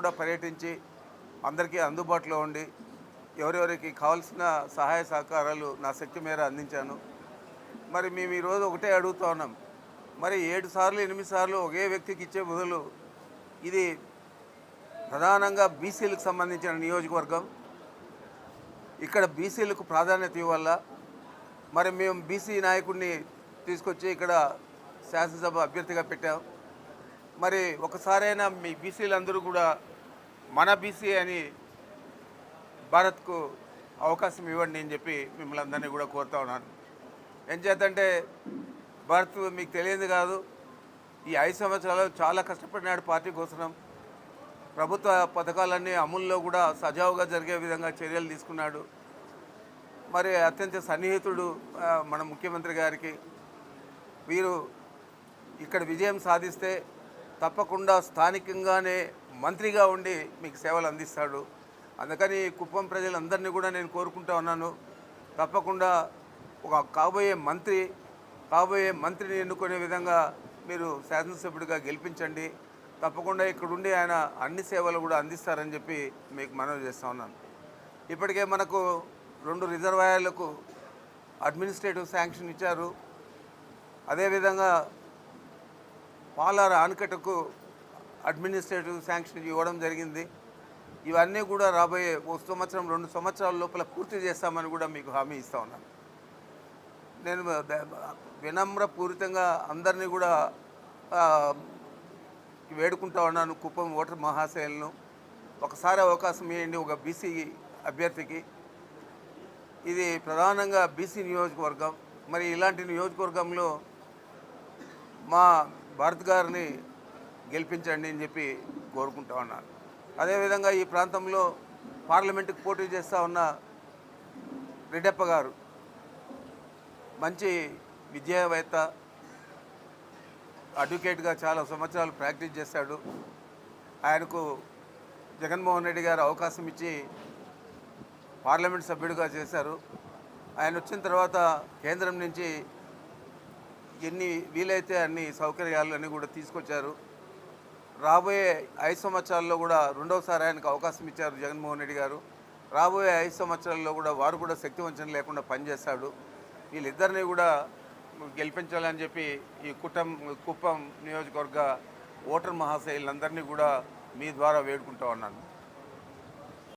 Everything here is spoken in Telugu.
కూడా పర్యటించి అందరికీ అందుబాటులో ఉండి ఎవరెవరికి కావాల్సిన సహాయ సహకారాలు నా శక్తి మేర అందించాను. మరి మేము ఈరోజు ఒకటే అడుగుతా ఉన్నాం. మరి ఏడు సార్లు ఎనిమిది సార్లు ఒకే వ్యక్తికి ఇచ్చే బదులు ఇది ప్రధానంగా బీసీలకు సంబంధించిన నియోజకవర్గం. ఇక్కడ బీసీలకు ప్రాధాన్యత ఇవ్వాల. మరి మేము బీసీ నాయకుడిని తీసుకొచ్చి ఇక్కడ శాసనసభ అభ్యర్థిగా పెట్టాం. మరి ఒకసారైనా మీ బీసీలందరూ కూడా మన బీసీ అని భారత్కు అవకాశం ఇవ్వండి అని చెప్పి మిమ్మల్ని అందరినీ కూడా కోరుతా ఉన్నాను. ఏం చేద్దంటే భారత్ మీకు తెలియదు కాదు. ఈ ఐదు సంవత్సరాలు చాలా కష్టపడినాడు పార్టీ కోసం ప్రభుత్వ పథకాలన్నీ అమల్లో కూడా సజావుగా జరిగే విధంగా చర్యలు తీసుకున్నాడు. మరి అత్యంత సన్నిహితుడు మన ముఖ్యమంత్రి గారికి. వీరు ఇక్కడ విజయం సాధిస్తే తప్పకుండా స్థానికంగానే మంత్రిగా ఉండి మీకు సేవలు అందిస్తాడు. అందుకని కుప్పం ప్రజలందరినీ కూడా నేను కోరుకుంటా ఉన్నాను. తప్పకుండా ఒక కాబోయే మంత్రి కాబోయే మంత్రిని ఎన్నుకునే విధంగా మీరు శాసనసభ్యుడిగా గెలిపించండి. తప్పకుండా ఇక్కడుండి ఆయన అన్ని సేవలు కూడా అందిస్తారని చెప్పి మీకు మనవి చేస్తూ ఉన్నాను. ఇప్పటికే మనకు రెండు రిజర్వాయర్లకు అడ్మినిస్ట్రేటివ్ శాంక్షన్ ఇచ్చారు. అదేవిధంగా పాలార ఆనకట్టకు అడ్మినిస్ట్రేటివ్ శాంక్షన్ ఇవ్వడం జరిగింది. ఇవన్నీ కూడా రాబోయే ఒక సంవత్సరం రెండు సంవత్సరాల లోపల పూర్తి చేస్తామని కూడా మీకు హామీ ఇస్తా ఉన్నాను నేను వినమ్రపూరితంగా అందరినీ కూడా వేడుకుంటా ఉన్నాను కుప్పం ఓటర్ మహాశయులను ఒకసారి అవకాశం ఇవ్వండి ఒక బీసీ అభ్యర్థికి. ఇది ప్రధానంగా బీసీ నియోజకవర్గం. మరి ఇలాంటి నియోజకవర్గంలో మా భారత్ గారిని గెలిపించండి అని చెప్పి కోరుకుంటా ఉన్నాను అదేవిధంగా ఈ ప్రాంతంలో పార్లమెంటుకు పోటీ చేస్తూ ఉన్న రెడ్డప్ప గారు మంచి విద్యావేత్త అడ్వకేట్గా చాలా సంవత్సరాలు ప్రాక్టీస్ చేశాడు. ఆయనకు జగన్మోహన్ రెడ్డి గారు అవకాశం ఇచ్చి పార్లమెంట్ సభ్యుడిగా చేశారు. ఆయన వచ్చిన తర్వాత కేంద్రం నుంచి ఎన్ని వీలైతే అన్ని సౌకర్యాలు అన్నీ కూడా తీసుకొచ్చారు. రాబోయే ఐదు సంవత్సరాల్లో కూడా రెండవసారి ఆయనకు అవకాశం ఇచ్చారు జగన్మోహన్ రెడ్డి గారు. రాబోయే ఐదు సంవత్సరాల్లో కూడా వారు కూడా శక్తి వంచన లేకుండా పనిచేస్తాడు వీళ్ళిద్దరిని కూడా గెలిపించాలని చెప్పి ఈ కుటం కుప్పం నియోజకవర్గ ఓటర్ మహాశైలందరినీ కూడా మీ ద్వారా వేడుకుంటా ఉన్నాను.